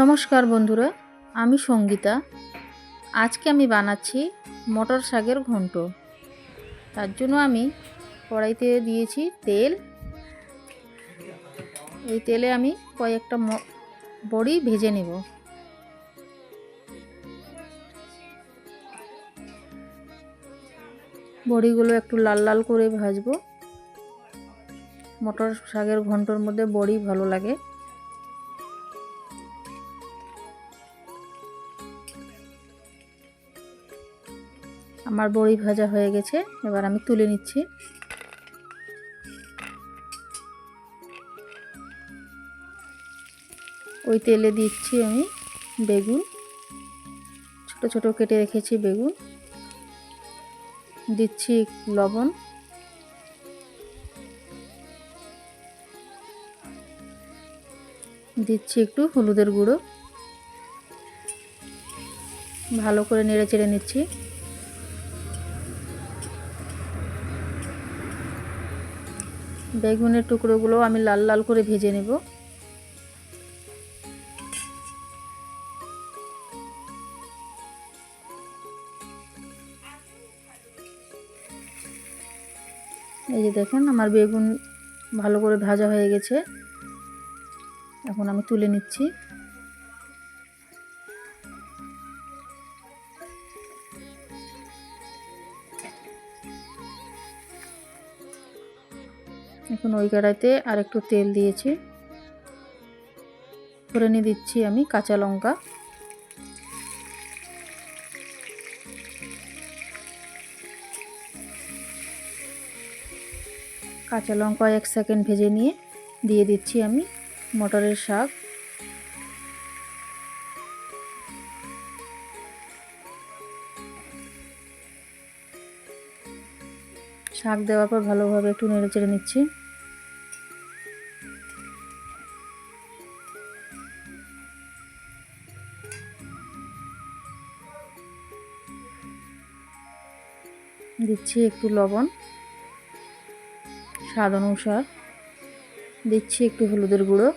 নমস্কার বন্ধুরা, আমি সঙ্গীতা। আজকে আমি বানাচ্ছি মটর শাকের ঘন্ট। তার জন্য আমি কড়াইতে দিয়েছি তেল। এই তেলে আমি কয়েকটা বড়ি ভেজে নেব। বড়িগুলো একটু লাল লাল করে ভাজবো। মটর শাকের ঘন্টর মধ্যে বড়ি ভালো লাগে। আমার বড়ি ভাজা হয়ে গেছে, এবার আমি তুলে নিচ্ছি। ওই তেলে দিচ্ছি আমি বেগুন। ছোট ছোট কেটে রেখেছি বেগুন। দিচ্ছি লবণ। দিচ্ছি একটু হলুদের গুঁড়ো। ভালো করে নেড়ে চেড়ে নিচ্ছি। বেগুনের টুকরোগুলো আমি লাল লাল করে ভেজে নেব। এই যে দেখেন আমার বেগুন ভালো করে ভাজা হয়ে গেছে। এখন আমি তুলে নিচ্ছি। এখন ওই কড়াইতে আর একটু তেল দিয়েছি। করে নিয়ে দিচ্ছি আমি কাঁচা লঙ্কা। কাঁচা লঙ্কা এক সেকেন্ড ভেজে নিয়ে দিয়ে দিচ্ছি আমি মটরের শাক। শাক দেওয়ার পর ভালোভাবে একটু নেড়ে চেড়ে নিচ্ছি। দিচ্ছি একটু লবণ, স্বাদ অনুসার। দিচ্ছি একটু হলুদের গুঁড়ো।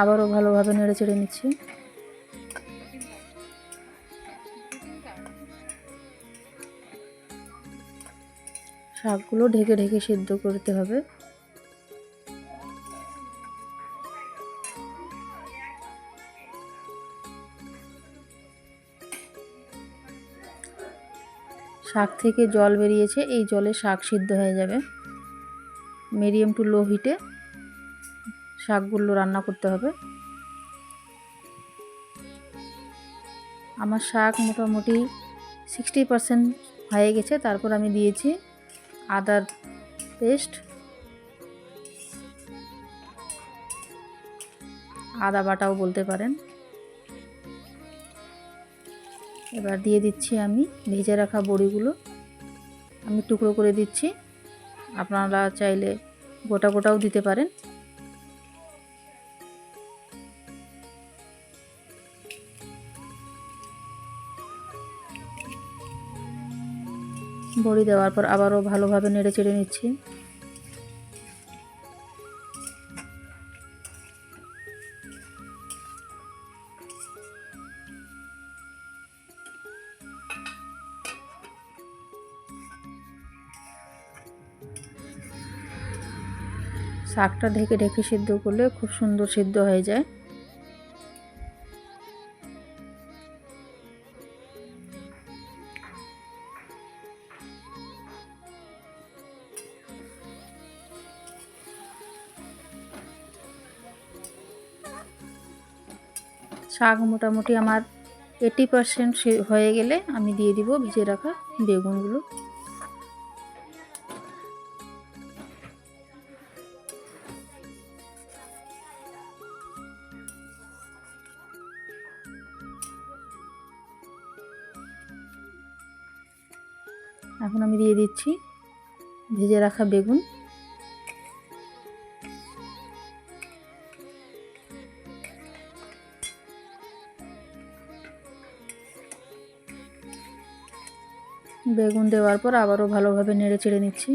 আবারও ভালোভাবে নেড়ে চেড়ে নিচ্ছি। শাকগুলো ঢেকে ঢেকে সিদ্ধ করতে হবে। শাক থেকে জল বেরিয়েছে, এই জলে শাক সিদ্ধ হয়ে যাবে। মিডিয়াম টু লো হিটে শাকগুলো রান্না করতে হবে। আমার শাক মোটামুটি সিক্সটি পারসেন্ট হয়ে গেছে, তারপর আমি দিয়েছি আদার পেস্ট, আদা বাটাও বলতে পারেন। এবার দিয়ে দিচ্ছি আমি, ভেজে রাখা বড়িগুলো। আমি টুকরো করে দিচ্ছি। আপনারা চাইলে গোটা গোটাও দিতে পারেন। বড়ি দেওয়ার পর আবারও ভালোভাবে নেড়ে চেড়ে নিচ্ছি। শাকটা ঢেকে ঢেকে সিদ্ধ করলে খুব সুন্দর সিদ্ধ হয়ে যায়। শাক মোটামুটি আমার এইটি পারসেন্ট হয়ে গেলে আমি দিয়ে দিব ভিজে রাখা বেগুনগুলো। এখন আমি দিয়ে দিচ্ছি ভেজে রাখা বেগুন। বেগুন দেওয়ার পর আবারও ভালোভাবে নেড়ে চেড়ে নিচ্ছি।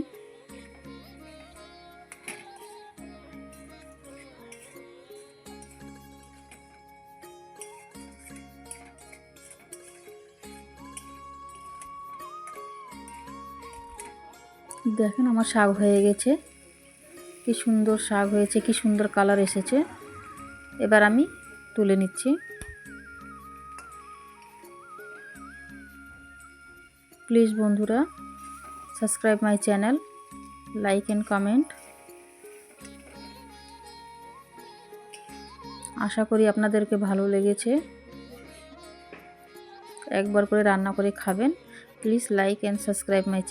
দেখেন আমার শাক হয়ে গেছে। কি সুন্দর শাক হয়েছে, কি সুন্দর কালার এসেছে। এবার আমি তুলে নিচ্ছি। প্লিজ বন্ধুরা, subscribe my channel, like and comment. আশা করি আপনাদেরকে ভালো লেগেছে। একবার করে রান্না করে খাবেন। Please like and subscribe my